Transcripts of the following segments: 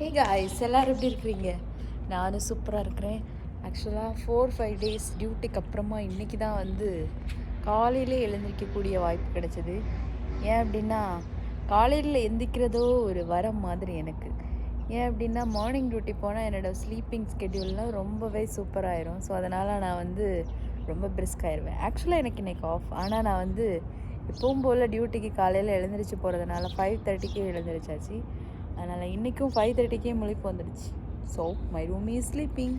Hey guys எல்லோரும் எப்படி இருக்கிறீங்க? நானும் சூப்பராக இருக்கிறேன். ஆக்சுவலாக ஃபோர் ஃபைவ் டேஸ் டியூட்டிக்கு அப்புறமா இன்றைக்கி தான் வந்து காலையிலே எழுந்திரிக்கக்கூடிய வாய்ப்பு கிடைச்சது. ஏன் அப்படின்னா காலையில் எந்திக்கிறதோ ஒரு வரம் மாதிரி எனக்கு. ஏன் அப்படின்னா மார்னிங் டியூட்டி போனால் என்னோடய ஸ்லீப்பிங் ஸ்கெடியூல்லாம் ரொம்பவே சூப்பராகிடும் ஸோ அதனால் நான் வந்து ரொம்ப பிரிஸ்க் ஆயிடுவேன் ஆக்சுவலாக எனக்கு இன்றைக்கி ஆஃப் ஆனால் நான் வந்து எப்பவும் போல் டியூட்டிக்கு காலையில் எழுந்திரிச்சு போகிறதுனால ஃபைவ் தேர்ட்டிக்கே எழுந்திரிச்சாச்சு. அதனால் இன்றைக்கும் ஃபைவ் தேர்ட்டிக்கே முழிப்பு வந்துடுச்சு. So my room is sleeping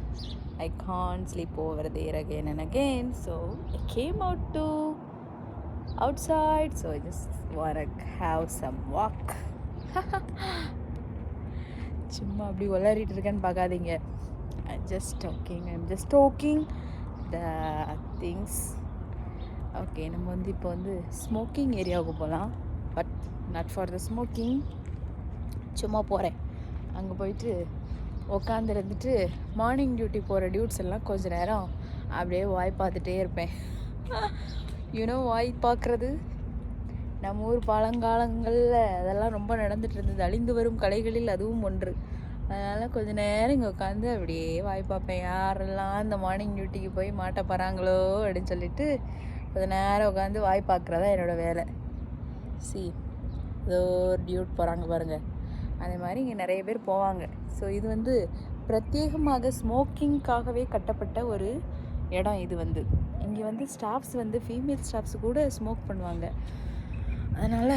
I can sleep over there again and again so I came out to outside so just war have some walk சும்மா அப்படி உளறிட்டு இருக்கேன்னு பார்க்காதீங்க. Just talking I'm just talking the things okay நம்ம வந்து இப்போ வந்து smoking ஏரியாவுக்கு போகலாம் but not for the smoking சும்மா போகிறேன் அங்கே போயிட்டு உக்காந்துருந்துட்டு மார்னிங் டியூட்டி போகிற டியூட்ஸ் எல்லாம் கொஞ்ச நேரம் அப்படியே வாய் பார்த்துட்டே இருப்பேன். யூனோ வாய் பார்க்குறது? நம்ம ஊர் பழங்காலங்களில் அதெல்லாம் ரொம்ப நடந்துட்டு இருந்தது. அழிந்து வரும் கலைகளில் அதுவும் ஒன்று. அதனால் கொஞ்ச நேரம் இங்கே உட்காந்து அப்படியே வாய் பார்ப்பேன். யாரெல்லாம் இந்த மார்னிங் டியூட்டிக்கு போய் மாட்ட போகிறாங்களோ அப்படின்னு சொல்லிட்டு கொஞ்ச நேரம் உட்காந்து வாய் பார்க்குறதா என்னோடய வேலை. சி ஏதோ ஒரு டியூட் போகிறாங்க பாருங்கள் அதே மாதிரி இங்கே நிறைய பேர் போவாங்க. ஸோ இது வந்து பிரத்யேகமாக ஸ்மோக்கிங்காகவே கட்டப்பட்ட ஒரு இடம் இது வந்து. இங்கே வந்து ஸ்டாஃப்ஸ் வந்து ஃபீமேல் ஸ்டாஃப்ஸ் கூட ஸ்மோக் பண்ணுவாங்க. அதனால்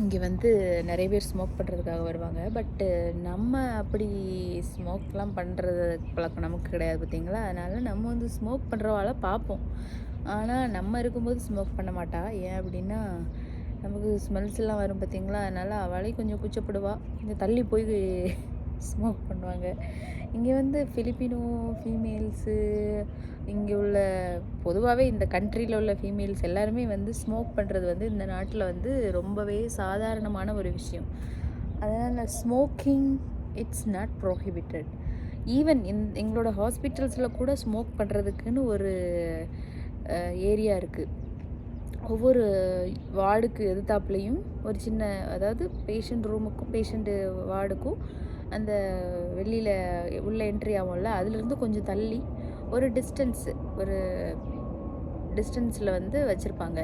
இங்கே வந்து நிறைய பேர் ஸ்மோக் பண்ணுறதுக்காக வருவாங்க. பட்டு நம்ம அப்படி ஸ்மோக்லாம் பண்ணுறது பழக்கம் நமக்கு கிடையாது பார்த்தீங்களா? அதனால் நம்ம வந்து ஸ்மோக் பண்ணுறவால பார்ப்போம். ஆனால் நம்ம இருக்கும்போது ஸ்மோக் பண்ண மாட்டா. ஏன் அப்படின்னா நமக்கு ஸ்மெல்ஸ் எல்லாம் வரும் பார்த்தீங்களா அதனால் அவளே கொஞ்சம் கூச்சப்படுவா. கொஞ்சம் தள்ளி போய் ஸ்மோக் பண்ணுவாங்க. இங்கே வந்து ஃபிலிப்பினோ ஃபீமேல்ஸு இங்கே உள்ள பொதுவாகவே இந்த கண்ட்ரியில் உள்ள ஃபீமேல்ஸ் எல்லாருமே வந்து ஸ்மோக் பண்ணுறது வந்து இந்த நாட்டில் வந்து ரொம்பவே சாதாரணமான ஒரு விஷயம். அதனால் smoking it's not prohibited even in எங்களோட ஹாஸ்பிட்டல்ஸில் கூட ஸ்மோக் பண்ணுறதுக்குன்னு ஒரு ஏரியா இருக்குது ஒவ்வொரு வார்டுக்கு எதிர்த்தாப்புலேயும் ஒரு சின்ன அதாவது பேஷண்ட் ரூமுக்கும் பேஷண்ட்டு வார்டுக்கும் அந்த வெளியில் உள்ள என்ட்ரி ஆகும்ல அதுலேருந்து கொஞ்சம் தள்ளி ஒரு டிஸ்டன்ஸு ஒரு டிஸ்டன்ஸில் வந்து வச்சுருப்பாங்க.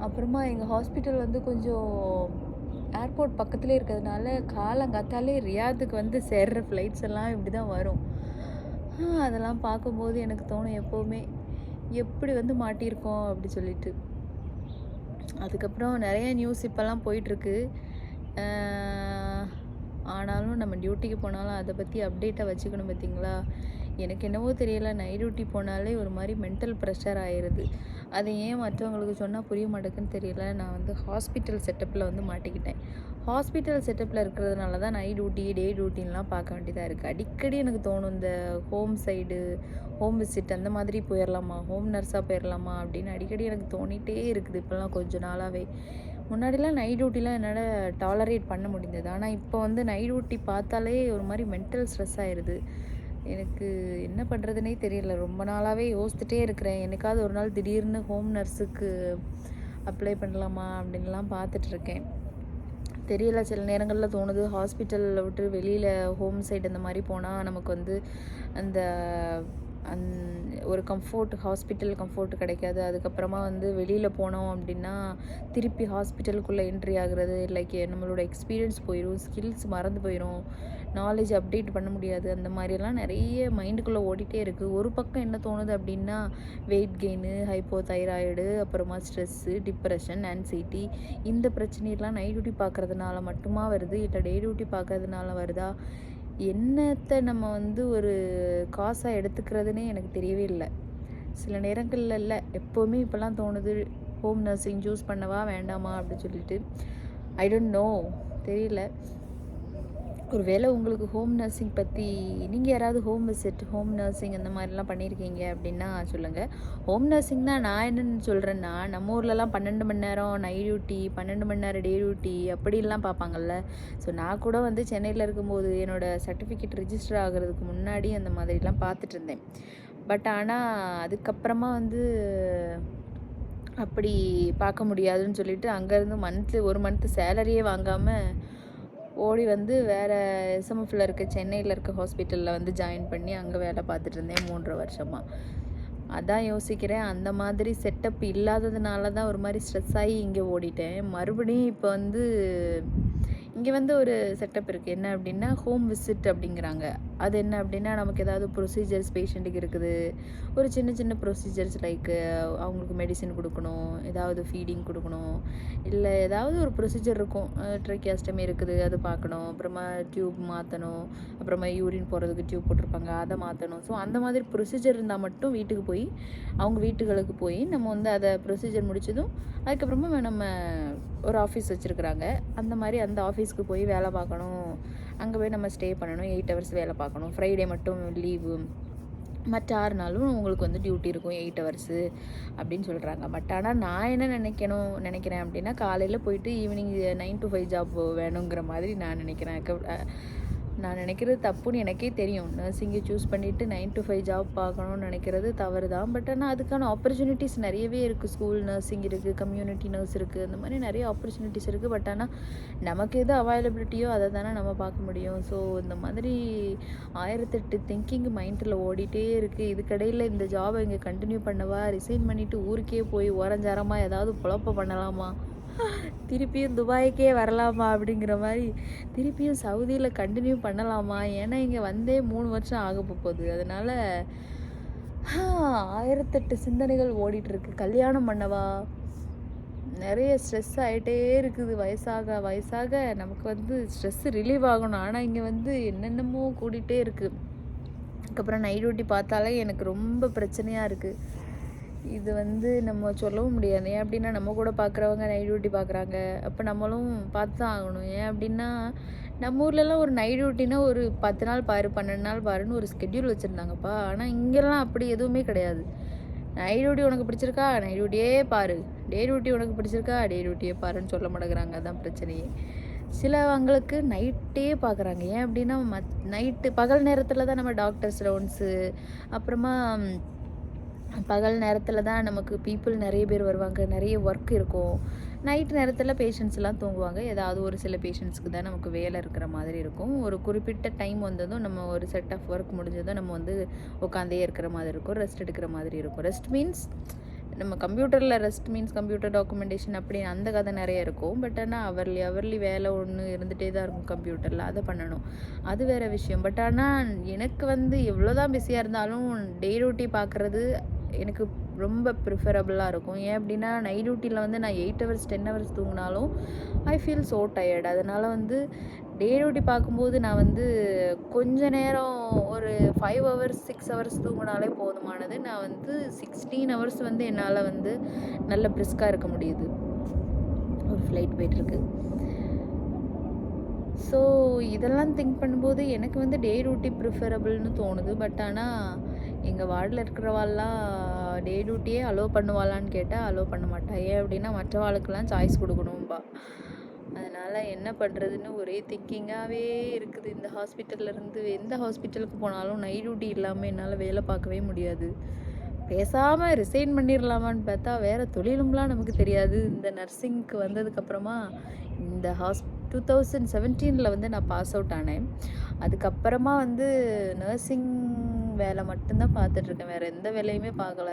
அப்புறமா எங்கள் ஹாஸ்பிட்டல் வந்து கொஞ்சம் ஏர்போர்ட் பக்கத்துலேயே இருக்கிறதுனால காலங்காத்தாலே ரியாதுக்கு வந்து சேர்ற ஃப்ளைட்ஸ் எல்லாம் இப்படி தான் வரும் அதெல்லாம் பார்க்கும்போது எனக்கு தோணும் எப்போவுமே எப்படி வந்து மாட்டியிருக்கோம் அப்படி சொல்லிட்டு. அதுக்கப்புறம் நிறைய நியூஸ் இப்போல்லாம் போயிட்டுருக்கு. ஆனாலும் நம்ம டியூட்டிக்கு போனாலும் அதை பற்றி அப்டேட்டாக வச்சுக்கணும் பார்த்தீங்களா எனக்கு என்னவோ தெரியல நைட் டியூட்டி போனாலே ஒரு மாதிரி மென்டல் ப்ரெஷர் ஆயிடுது அதை ஏன் மற்றவங்களுக்கு சொன்னால் புரிய மாட்டேங்குன்னு தெரியல. நான் வந்து ஹாஸ்பிட்டல் செட்டப்பில் வந்து மாட்டிக்கிட்டேன். ஹாஸ்பிட்டல் செட்டப்பில் இருக்கிறதுனால தான் நைட் டியூட்டி டே டியூட்டின்லாம் பார்க்க வேண்டியதாக இருக்குது அடிக்கடி எனக்கு தோணும் இந்த ஹோம் சைடு ஹோம் விசிட் அந்த மாதிரி போயிடலாமா ஹோம் நர்ஸாக போயிடலாமா அப்படின்னு அடிக்கடி எனக்கு தோணிகிட்டே இருக்குது இப்போல்லாம் கொஞ்சம் நாளாகவே முன்னாடிலாம் நைட் டியூட்டிலாம் என்னால் டாலரேட் பண்ண முடிந்தது. ஆனால் இப்போ வந்து நைட் டியூட்டி பார்த்தாலே ஒரு மாதிரி மென்டல் ஸ்ட்ரெஸ் ஆயிடுது எனக்கு என்ன பண்ணுறதுனே தெரியல. ரொம்ப நாளாகவே யோசித்துட்டே இருக்கிறேன். எனக்காவது ஒரு நாள் திடீர்னு ஹோம் நர்ஸுக்கு அப்ளை பண்ணலாமா அப்படின்லாம் பார்த்துட்ருக்கேன் தெரியல. சில நேரங்களில் தோணுது ஹாஸ்பிட்டலில் விட்டு வெளியில் ஹோம் சைடு அந்த மாதிரி போனால் நமக்கு வந்து அந்த அந் ஒரு கம்ஃபோர்ட் ஹாஸ்பிட்டல் கம்ஃபோர்ட் கிடைக்காது. அதுக்கப்புறமா வந்து வெளியில் போனோம் அப்படின்னா திருப்பி ஹாஸ்பிட்டலுக்குள்ளே என்ட்ரி ஆகுறது லைக் நம்மளோட எக்ஸ்பீரியன்ஸ் போயிடும் ஸ்கில்ஸ் மறந்து போயிடும் நாலேஜ் அப்டேட் பண்ண முடியாது. அந்த மாதிரிலாம் நிறைய மைண்டுக்குள்ளே ஓடிட்டே இருக்குது ஒரு பக்கம் என்ன தோணுது அப்படின்னா வெயிட் கெயின் ஹைப்போ தைராய்டு அப்புறமா ஸ்ட்ரெஸ்ஸு டிப்ரெஷன் ஆன்சைட்டி இந்த பிரச்சனையெல்லாம் நைட் டியூட்டி பார்க்குறதுனால மட்டுமா வருது? இல்லை டே டியூட்டி பார்க்கறதுனால வருதா? என்னத்தை நம்ம வந்து ஒரு காசாக எடுத்துக்கிறதுனே எனக்கு தெரியவே இல்லை. சில நேரங்களில் இல்லை. எப்போவுமே இப்போல்லாம் தோணுது ஹோம் நர்சிங் சூஸ் பண்ணவா வேண்டாமா அப்படின்னு சொல்லிட்டு. ஐ டோன்ட் நோ தெரியல. ஒருவேளை உங்களுக்கு ஹோம் நர்சிங் பற்றி நீங்கள் யாராவது ஹோம் விசிட் ஹோம் நர்சிங் அந்த மாதிரிலாம் பண்ணியிருக்கீங்க அப்படின்னா சொல்லுங்கள் ஹோம் நர்சிங்னா நான் என்னென்னு சொல்கிறேன்னா நம்ம ஊர்லலாம் பன்னெண்டு மணி நேரம் நைட் டியூட்டி பன்னெண்டு மணி நேரம் டே டியூட்டி அப்படிலாம் பார்ப்பாங்கல்ல. ஸோ நான் கூட வந்து சென்னையில் இருக்கும்போது என்னோடய சர்டிஃபிகேட் ரிஜிஸ்டர் ஆகிறதுக்கு முன்னாடி அந்த மாதிரிலாம் பார்த்துட்டு இருந்தேன். பட் ஆனால் அதுக்கப்புறமா வந்து அப்படி பார்க்க முடியாதுன்னு சொல்லிட்டு அங்கேருந்து மந்த்து ஒரு மந்த்து சேலரியே வாங்காமல் ஓடி வந்து வேறு எஸ்எம்எஃப்ல இருக்க சென்னையில் இருக்க ஹாஸ்பிட்டலில் வந்து ஜாயின் பண்ணி அங்கே வேலை பார்த்துட்டு இருந்தேன் மூன்றரை வருஷமாக அதான் யோசிக்கிறேன். அந்த மாதிரி செட்டப் இல்லாததுனால தான் ஒரு மாதிரி ஸ்ட்ரெஸ் ஆகி இங்கே ஓடிட்டேன். மறுபடியும் இப்போ வந்து இங்கே வந்து ஒரு செட்டப் இருக்குது என்ன அப்படின்னா ஹோம் விசிட் அப்படிங்கிறாங்க. அது என்ன அப்படின்னா நமக்கு ஏதாவது ப்ரொசீஜர்ஸ் பேஷண்ட்டுக்கு இருக்குது. ஒரு சின்ன சின்ன ப்ரொசீஜர்ஸ் லைக்கு அவங்களுக்கு மெடிசின் கொடுக்கணும். ஏதாவது ஃபீடிங் கொடுக்கணும். இல்லை ஏதாவது ஒரு ப்ரொசீஜர் இருக்கும். ட்ரைக்கியாஸ்டமி இருக்குது அது பார்க்கணும். அப்புறமா டியூப் மாற்றணும் அப்புறமா யூரின் போகிறதுக்கு டியூப் போட்டிருப்பாங்க அதை மாற்றணும் ஸோ அந்த மாதிரி ப்ரொசீஜர் இருந்தால் மட்டும் வீட்டுக்கு போய் அவங்க வீட்டுகளுக்கு போய் நம்ம வந்து அதை ப்ரொசீஜர் முடித்ததும் அதுக்கப்புறமா நம்ம ஒரு ஆஃபீஸ் வச்சுருக்குறாங்க. அந்த மாதிரி அந்த ஆஃபீஸ்க்கு போய் வேலை பார்க்கணும். அங்கே போய் நம்ம ஸ்டே பண்ணணும். எயிட் ஹவர்ஸ் வேலை பார்க்கணும். ஃப்ரைடே மட்டும் லீவு மற்ற ஆறு நாளும் உங்களுக்கு வந்து டியூட்டி இருக்கும். எயிட் ஹவர்ஸு அப்படின்னு சொல்கிறாங்க பட் ஆனால் நான் என்ன நினைக்கணும் நினைக்கிறேன் அப்படின்னா காலையில் போயிட்டு evening nine to five job வேணுங்கிற மாதிரி நான் நினைக்கிறேன். நான் நினைக்கிறது தப்புன்னு எனக்கே தெரியும். நர்சிங்கை சூஸ் பண்ணிவிட்டு நைன் டு ஃபைவ் ஜாப் பார்க்கணும்னு நினைக்கிறது தவறு தான் பட் ஆனால் அதுக்கான ஆப்பர்ச்சுனிட்டிஸ் நிறையவே இருக்குது ஸ்கூல் நர்சிங் இருக்குது கம்யூனிட்டி நர்ஸ் இருக்குது இந்த மாதிரி நிறைய ஆப்பர்ச்சுனிட்டிஸ் இருக்குது பட் ஆனால் நமக்கு எது அவைலபிலிட்டியோ அதை தானே நம்ம பார்க்க முடியும். ஸோ இந்த மாதிரி ஆயிரத்தெட்டு திங்கிங் மைண்டில் ஓடிட்டே இருக்குது இதுக்கடையில் இந்த ஜாபை இங்கே கண்டினியூ பண்ணவா? ரிசைன் பண்ணிவிட்டு ஊருக்கே போய் ஓரஞ்சாரமாக ஏதாவது குழப்ப பண்ணலாமா? திருப்பியும் துபாய்க்கே வரலாமா அப்படிங்கிற மாதிரி திருப்பியும் சவுதியில் கண்டினியூ பண்ணலாமா? ஏன்னா இங்கே வந்தே மூணு வருஷம் ஆக போகுது. அதனால் ஆயிரத்தெட்டு சிந்தனைகள் ஓடிட்டுருக்கு. கல்யாணம் பண்ணவா? நிறைய ஸ்ட்ரெஸ் ஆகிட்டே இருக்குது. வயசாக வயசாக நமக்கு வந்து ஸ்ட்ரெஸ் ரிலீவ் ஆகணும். ஆனால் இங்கே வந்து என்னென்னமோ கூடிட்டே இருக்குது அதுக்கப்புறம் நைட் டியூட்டி பார்த்தாலே எனக்கு ரொம்ப பிரச்சனையாக இருக்குது இது வந்து நம்ம சொல்லவும் முடியாது. ஏன் அப்படின்னா நம்ம கூட பார்க்குறவங்க நைட் டியூட்டி பார்க்குறாங்க அப்போ நம்மளும் பார்த்து தான் ஆகணும். ஏன் அப்படின்னா நம்ம ஊர்லலாம் ஒரு நைட் டியூட்டினா ஒரு பத்து நாள் பாரு பன்னெண்டு நாள் பாருன்னு ஒரு ஸ்கெட்யூல் வச்சுருந்தாங்கப்பா. ஆனால் இங்கெல்லாம் அப்படி எதுவுமே கிடையாது. நைட் டியூட்டி உனக்கு பிடிச்சிருக்கா? நைட் டியூட்டியே பாரு. டே டியூட்டி உனக்கு பிடிச்சிருக்கா? டே டியூட்டியே பாருன்னு சொல்ல மாட்டேங்கிறாங்க. அதான் பிரச்சனையே. சிலவங்களுக்கு நைட்டே பார்க்குறாங்க ஏன் அப்படின்னா மத் நைட்டு பகல் நேரத்தில் தான் நம்ம டாக்டர்ஸ் ரவுண்ட்ஸு அப்புறமா பகல் நேரத்தில் தான் நமக்கு பீப்புள் நிறைய பேர் வருவாங்க. நிறைய ஒர்க் இருக்கும். நைட் நேரத்தில் பேஷண்ட்ஸ்லாம் தூங்குவாங்க. ஏதாவது ஒரு சில பேஷண்ட்ஸ்க்கு தான் நமக்கு வேலை இருக்கிற மாதிரி இருக்கும். ஒரு குறிப்பிட்ட டைம் வந்ததும் நம்ம ஒரு செட் ஆஃப் ஒர்க் முடிஞ்சதும் நம்ம வந்து உட்காந்தே இருக்கிற மாதிரி இருக்கும். ரெஸ்ட் எடுக்கிற மாதிரி இருக்கும். ரெஸ்ட் மீன்ஸ் நம்ம கம்ப்யூட்டரில் ரெஸ்ட் மீன்ஸ் கம்ப்யூட்டர் டாக்குமெண்டேஷன் அப்படி அந்த கதை நிறைய இருக்கும். பட் ஆனால் அவர்லி அவர்லி வேலை ஒன்று இருந்துகிட்டே தான் இருக்கும் கம்ப்யூட்டரில் அதை பண்ணணும். அது வேறு விஷயம். பட் ஆனால் எனக்கு வந்து எவ்வளோ தான் பிஸியாக இருந்தாலும் டே டியூட்டி பார்க்குறது எனக்கு ரொம்ப ப்ரிஃபரபுளாக இருக்கும். ஏன் அப்படின்னா நைட் டியூட்டியில் வந்து நான் எயிட் ஹவர்ஸ் டென் ஹவர்ஸ் தூங்கினாலும் ஐ ஃபீல் ஸோ டயர்ட் அதனால் வந்து டே டியூட்டி பார்க்கும்போது நான் வந்து கொஞ்ச நேரம் ஒரு ஃபைவ் ஹவர்ஸ் சிக்ஸ் ஹவர்ஸ் தூங்கினாலே போதுமானது. நான் வந்து சிக்ஸ்டீன் ஹவர்ஸ் வந்து என்னால் வந்து நல்ல பிரிஸ்காக இருக்க முடியுது. ஒரு ஃப்ளைட் போயிட்டுருக்கு. ஸோ இதெல்லாம் திங்க் பண்ணும்போது எனக்கு வந்து டே டியூட்டி ப்ரிஃபரபிள்னு தோணுது. பட் ஆனால் எங்கள் வார்டில் இருக்கிறவாள்லாம் டே டியூட்டியே அலோவ் பண்ணுவாளான்னு கேட்டால் அலோவ் பண்ண மாட்டா. ஏன் அப்படின்னா மற்றவாளுக்கெல்லாம் சாய்ஸ் கொடுக்கணும்பா. அதனால் என்ன பண்ணுறதுன்னு ஒரே திங்கிங்காகவே இருக்குது. இந்த ஹாஸ்பிட்டல்லேருந்து எந்த ஹாஸ்பிட்டலுக்கு போனாலும் நைட் டியூட்டி இல்லாமல் என்னால் வேலை பார்க்கவே முடியாது. பேசாமல் ரிசைன் பண்ணிடலாமான்னு பார்த்தா வேறு தொழிலும்லாம் நமக்கு தெரியாது. இந்த நர்சிங்க்கு வந்ததுக்கப்புறமா இந்த ஹாஸ் டூ தௌசண்ட் செவன்டீனில் வந்து நான் பாஸ் அவுட் ஆனேன். அதுக்கப்புறமா வந்து நர்சிங் வேலை மட்டும்தான் பார்த்துட்ருக்கேன். வேறு எந்த வேலையுமே பார்க்கல.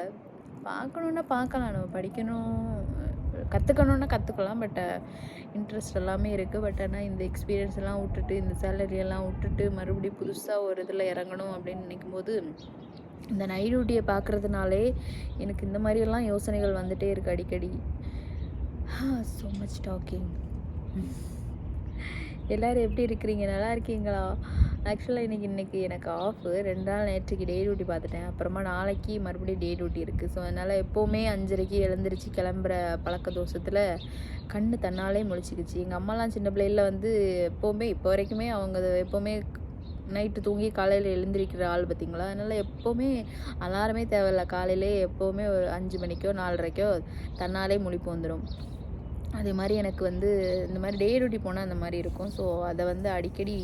பார்க்கணுன்னா பார்க்கலாம். நம்ம படிக்கணும் கற்றுக்கணுன்னா கற்றுக்கலாம் பட் இன்ட்ரெஸ்ட் எல்லாமே இருக்குது பட் ஆனால் இந்த எக்ஸ்பீரியன்ஸ் எல்லாம் விட்டுட்டு இந்த சேலரி எல்லாம் விட்டுட்டு மறுபடியும் புதுசாக ஒரு இதில் இறங்கணும் அப்படின்னு நினைக்கும் போது இந்த நைட் டியூட்டியை பார்க்குறதுனாலே எனக்கு இந்த மாதிரியெல்லாம் யோசனைகள் வந்துட்டே இருக்குது அடிக்கடி. ஸோ மச் டாக்கிங் எல்லோரும் எப்படி இருக்கிறீங்க? நல்லா இருக்கீங்களா? ஆக்சுவலாக இன்றைக்கி இன்றைக்கி எனக்கு ஆஃப் ரெண்டு நாள் நேற்றுக்கு டே டியூட்டி பார்த்துட்டேன். அப்புறமா நாளைக்கு மறுபடியும் டே டியூட்டி இருக்குது ஸோ அதனால் எப்போவுமே அஞ்சரைக்கு எழுந்திரிச்சு கிளம்புற பழக்க தோஷத்தில் கண் தன்னாலே முழிச்சிக்கிச்சு. எங்கள் அம்மாலாம் சின்ன பிள்ளையில் வந்து எப்போவுமே இப்போ வரைக்குமே அவங்க எப்போவுமே நைட்டு தூங்கி காலையில் எழுந்திரிக்கிற ஆள் பார்த்திங்களா? அதனால் எப்போவுமே அலாரமே தேவையில்ல. காலையிலே எப்போவுமே ஒரு அஞ்சு மணிக்கோ நாலரைக்கோ தன்னாலே முழிப்பு வந்துடும் அதே மாதிரி எனக்கு வந்து இந்த மாதிரி டே டியூட்டி போனால் அந்த மாதிரி இருக்கும். ஸோ அதை வந்து அடிக்கடி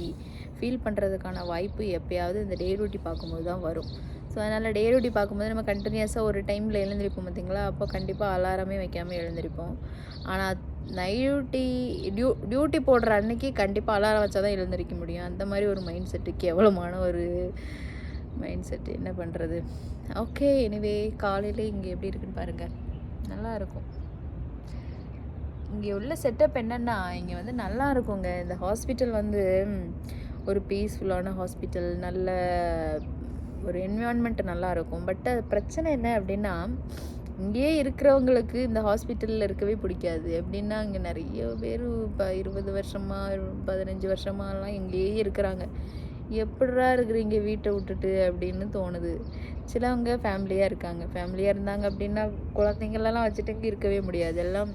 ஃபீல் பண்ணுறதுக்கான வாய்ப்பு எப்போயாவது இந்த டே டியூட்டி பார்க்கும்போது தான் வரும். ஸோ அதனால் டே டியூட்டி பார்க்கும்போது நம்ம கண்டினியூஸாக ஒரு டைமில் எழுந்திருப்போம் பார்த்தீங்களா அப்போ கண்டிப்பாக அலாரமே வைக்காமல் எழுந்திருப்போம். ஆனால் நைட் டியூட்டி டியூ டியூட்டி போடுற அன்னைக்கு கண்டிப்பாக அலாரம் வச்சா தான் எழுந்திருக்க முடியும். அந்த மாதிரி ஒரு மைண்ட் செட்டு கேவலமான ஒரு மைண்ட் செட் என்ன பண்ணுறது ஓகே எனிவே காலையில் இங்கே எப்படி இருக்குன்னு பாருங்கள் நல்லாயிருக்கும் இங்கே உள்ள செட்டப் என்னென்னா இங்கே வந்து நல்லா இருக்குங்க. இந்த ஹாஸ்பிட்டல் வந்து ஒரு பீஸ்ஃபுல்லான ஹாஸ்பிட்டல் நல்ல ஒரு என்விரான்மெண்ட் நல்லாயிருக்கும் பட் அது பிரச்சனை என்ன அப்படின்னா இங்கேயே இருக்கிறவங்களுக்கு இந்த ஹாஸ்பிட்டலில் இருக்கவே பிடிக்காது. எப்படின்னா இங்கே நிறைய பேர் இப்போ இருபது வருஷமாக பதினஞ்சு வருஷமாலாம் இங்கேயே இருக்கிறாங்க. எப்படா இருக்கிறீங்க வீட்டை விட்டுட்டு அப்படின்னு தோணுது. சிலவங்க ஃபேமிலியாக இருக்காங்க. ஃபேமிலியாக இருந்தாங்க அப்படின்னா குழந்தைங்களெல்லாம் வச்சுட்டு இங்கே இருக்கவே முடியாது. எல்லாம்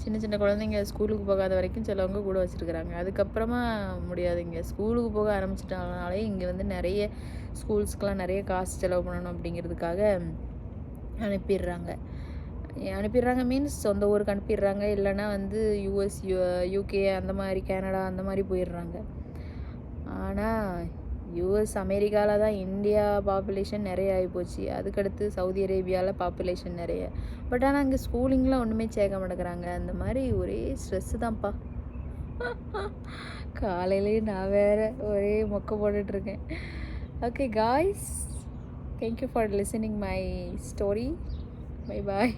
சின்ன சின்ன குழந்தைங்க ஸ்கூலுக்கு போகாத வரைக்கும் சிலவங்க கூட வச்சுருக்குறாங்க. அதுக்கப்புறமா முடியாது இங்கே ஸ்கூலுக்கு போக ஆரம்பிச்சிட்டாங்கனாலே இங்கே வந்து நிறைய ஸ்கூல்ஸ்க்கெலாம் நிறைய காசு செலவு பண்ணணும் அப்படிங்கிறதுக்காக அனுப்பிடுறாங்க. அனுப்பிடுறாங்க மீன்ஸ் சொந்த ஊருக்கு அனுப்பிடுறாங்க. இல்லைன்னா வந்து யூஎஸ் யூ யூகே அந்த மாதிரி கேனடா அந்த மாதிரி போயிடுறாங்க. ஆனால் யூஎஸ் அமெரிக்காவில் தான் இந்தியா பாப்புலேஷன் நிறைய ஆகிப்போச்சு அதுக்கடுத்து சவுதி அரேபியாவில் பாப்புலேஷன் நிறைய. பட் ஆனால் அங்கே ஸ்கூலிங்லாம் ஒன்றுமே சேர்க்க மாட்டேங்கிறாங்க. அந்த மாதிரி ஒரே ஸ்ட்ரெஸ்ஸு தான்ப்பா. காலையிலேயே நான் வேற ஒரே மொக்க போட்டுட்ருக்கேன் okay guys thank you for listening my story bye bye